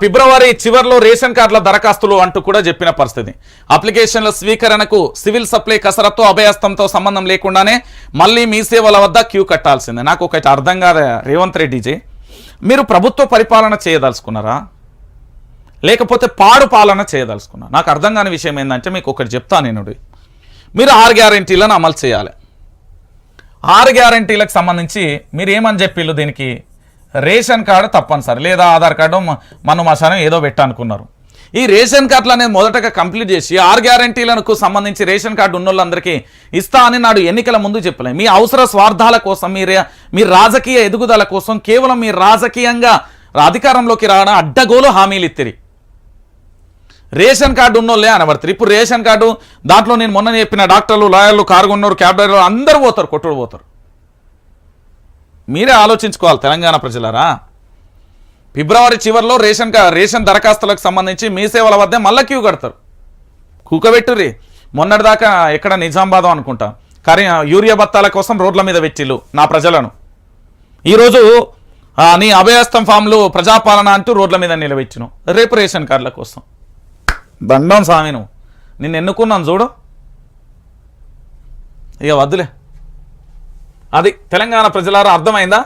ఫిబ్రవరి చివరిలో రేషన్ కార్డుల దరఖాస్తులు అంటూ కూడా చెప్పిన పరిస్థితి. అప్లికేషన్ల స్వీకరణకు సివిల్ సప్లై కసరత్తు అభయస్తంతో సంబంధం లేకుండానే మళ్ళీ మీ సేవల వద్ద క్యూ కట్టాల్సిందే. నాకు ఒకటి అర్థం కాదు రేవంత్ రెడ్డిజీ మీరు ప్రభుత్వ పరిపాలన చేయదలుచుకున్నారా? లేకపోతే పాడు పాలన చేయదలుచుకున్నా నాకు అర్థం కాని విషయం ఏంటంటే మీకు ఒకటి చెప్తాను నేను మీరు ఆరు గ్యారంటీలను అమలు చేయాలి. ఆరు గ్యారంటీలకు సంబంధించి మీరు ఏమని చెప్పిళ్ళు దీనికి? రేషన్ కార్డు తప్పనిసరి. లేదా ఆధార్ కార్డు మ- మను మసానం ఏదో పెట్టనుకున్నారు. ఈ రేషన్ కార్డులు అనేది మొదటగా కంప్లీట్ చేసి ఆరు గ్యారంటీలకు సంబంధించి రేషన్ కార్డు ఉన్న వాళ్ళందరికీ ఇస్తా అని నాడు ఎన్నికల ముందు చెప్పలే. మీ అవసర స్వార్థాల కోసం మీ మీ రాజకీయ ఎదుగుదల కోసం కేవలం మీ రాజకీయంగా అధికారంలోకి రావడం అడ్డగోలు హామీలు ఇత్తిరి. Ration card ఉన్నోళ్ళే అనబడతారు. ఇప్పుడు రేషన్ కార్డు దాంట్లో నేను మొన్న చెప్పిన డాక్టర్లు లాయర్లు కారుగొన్నోరు క్యాబ్ డ్రైవర్లు అందరూ పోతారు కొట్టుడు పోతారు. మీరే ఆలోచించుకోవాలి తెలంగాణ ప్రజలారా. ఫిబ్రవరి చివరిలో రేషన్ రేషన్ దరఖాస్తులకు సంబంధించి మీ సేవల వద్ద మళ్ళీ క్యూ కడతారు. కూకబెట్టుర్రి. మొన్నటిదాకా ఎక్కడ నిజామాబాదం అనుకుంటా. కరీ యూరియా బత్తాల కోసం రోడ్ల మీద పెట్టిల్లు నా ప్రజలను. ఈరోజు నీ అభయస్తం ఫామ్లు ప్రజాపాలన అంటూ రోడ్ల మీద నిలబెట్టిను. రేపు రేషన్ కార్డుల కోసం. దండం స్వామి నువ్వు నిన్ను ఎన్నుకున్నాను చూడు. ఇక వద్దులే. అది తెలంగాణ ప్రజలారా అర్థమైందా?